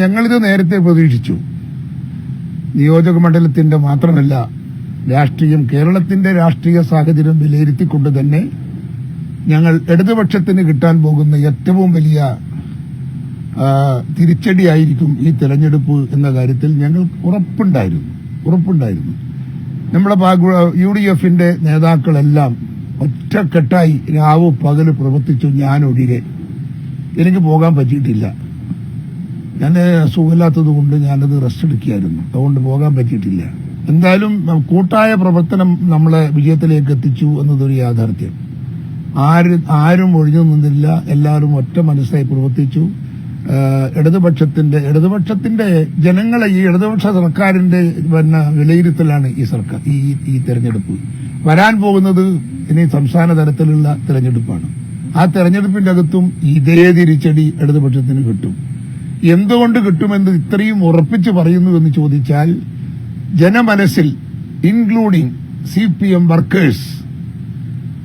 ഞങ്ങളിത് നേരത്തെ പ്രതീക്ഷിച്ചു. നിയോജക മണ്ഡലത്തിന്റെ മാത്രമല്ല രാഷ്ട്രീയം കേരളത്തിന്റെ രാഷ്ട്രീയ സാഹചര്യം വിലയിരുത്തിക്കൊണ്ട് തന്നെ ഞങ്ങൾ ഇടതുപക്ഷത്തിന് കിട്ടാൻ പോകുന്ന ഏറ്റവും വലിയ തിരിച്ചടിയായിരിക്കും ഈ തെരഞ്ഞെടുപ്പ് എന്ന കാര്യത്തിൽ ഞങ്ങൾ ഉറപ്പുണ്ടായിരുന്നു. ഉറപ്പുണ്ടായിരുന്നു. നമ്മുടെ യു ഡി എഫിന്റെ നേതാക്കളെല്ലാം ഒറ്റക്കെട്ടായി രാവ് പകൽ പ്രവർത്തിച്ചു ഞാനൊഴികെ. എനിക്ക് പോകാൻ പറ്റിയിട്ടില്ല. ഞാൻ സുഖമില്ലാത്തത് കൊണ്ട് ഞാനത് റെസ്റ്റ് എടുക്കുകയായിരുന്നു. അതുകൊണ്ട് പോകാൻ പറ്റിയിട്ടില്ല. എന്തായാലും കൂട്ടായ പ്രവർത്തനം നമ്മളെ വിജയത്തിലേക്ക് എത്തിച്ചു എന്നതൊരു യാഥാർത്ഥ്യം. ആര് ആരും ഒഴിഞ്ഞു നിന്നില്ല. എല്ലാവരും ഒറ്റ മനസ്സായി പ്രവർത്തിച്ചു. ഇടതുപക്ഷത്തിന്റെ ഇടതുപക്ഷത്തിന്റെ ജനങ്ങളെ ഈ ഇടതുപക്ഷ സർക്കാരിന്റെ പിന്നെ വിലയിരുത്തലാണ് ഈ സർക്കാർ ഈ ഈ തെരഞ്ഞെടുപ്പ്. വരാൻ പോകുന്നത് ഇനി സംസ്ഥാന തലത്തിലുള്ള തെരഞ്ഞെടുപ്പാണ്. ആ തെരഞ്ഞെടുപ്പിന്റെ അകത്തും ഇതേ തിരിച്ചടി ഇടതുപക്ഷത്തിന് കിട്ടും. എന്തുകൊണ്ട് കിട്ടുമെന്ന് ഇത്രയും ഉറപ്പിച്ച് പറയുന്നു എന്ന് ചോദിച്ചാൽ ജനമനസ്സിൽ including C P M workers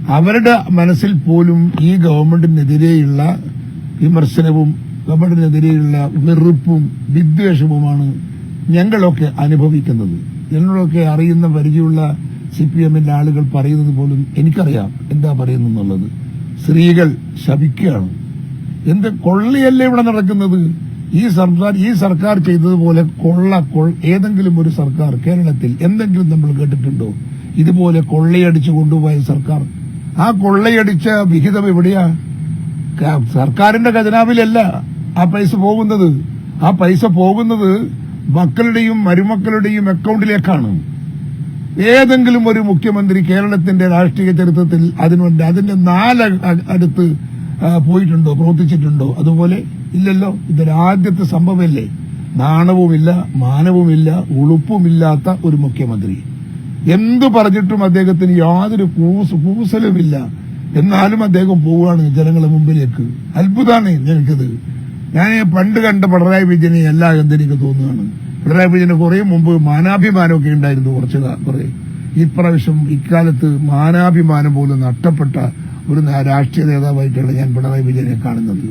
അവരുടെ മനസ്സിൽ പോലും ഈ ഗവൺമെന്റിനെതിരെയുള്ള വിമർശനവും ഗവൺമെന്റിനെതിരെയുള്ള വെറുപ്പും വിദ്വേഷവുമാണ് ഞങ്ങളൊക്കെ അനുഭവിക്കുന്നത്. ഞങ്ങളൊക്കെ അറിയുന്ന പരിചയമുള്ള സി പി എമ്മിന്റെ ആളുകൾ പറയുന്നത് പോലും എനിക്കറിയാം എന്താ പറയുന്നത് സ്ത്രീകൾ ശപിക്കുകയാണ്. എന്ത് കൊള്ളിയല്ലേ ഇവിടെ നടക്കുന്നത്? ഈ സർക്കാർ ഈ സർക്കാർ ചെയ്തതുപോലെ കൊള്ള ഏതെങ്കിലും ഒരു സർക്കാർ കേരളത്തിൽ എന്തെങ്കിലും നമ്മൾ കേട്ടിട്ടുണ്ടോ? ഇതുപോലെ കൊള്ളയടിച്ചു കൊണ്ടുപോയ സർക്കാർ. ആ കൊള്ളയടിച്ച വിഹിതം എവിടെയാ? സർക്കാരിന്റെ ഖജനാവിലല്ല ആ പൈസ പോകുന്നത്. ആ പൈസ പോകുന്നത് മക്കളുടെയും മരുമക്കളുടെയും അക്കൗണ്ടിലേക്കാണ്. ഏതെങ്കിലും ഒരു മുഖ്യമന്ത്രി കേരളത്തിന്റെ രാഷ്ട്രീയ ചരിത്രത്തിൽ അതിനുണ്ട് അതിന്റെ നാല് അടുത്ത് പോയിട്ടുണ്ടോ പ്രവർത്തിച്ചിട്ടുണ്ടോ? അതുപോലെ ഇല്ലല്ലോ. ഇതൊരാദ്യത്തെ സംഭവമല്ലേ? നാണവുമില്ല മാനവുമില്ല ഉളുപ്പുമില്ലാത്ത ഒരു മുഖ്യമന്ത്രി. എന്തു പറഞ്ഞിട്ടും അദ്ദേഹത്തിന് യാതൊരു കൂസ് കൂസലുമില്ല. എന്നാലും അദ്ദേഹം പോവുകയാണ് ജനങ്ങളുടെ മുമ്പിലേക്ക്. അത്ഭുതമാണ് എനിക്കത് ഞാൻ പണ്ട് കണ്ട പിണറായി വിജയനെ അല്ല എന്തെനിക്ക് തോന്നുകയാണ്. പിണറായി വിജയന് കുറെ മുമ്പ് മാനാഭിമാനമൊക്കെ ഉണ്ടായിരുന്നു കുറച്ച് കുറെ. ഇപ്രാവശ്യം ഇക്കാലത്ത് മാനാഭിമാനം പോലും നഷ്ടപ്പെട്ട ഒരു രാഷ്ട്രീയ നേതാവായിട്ടാണ് ഞാൻ പിണറായി വിജയനെ കാണുന്നത്.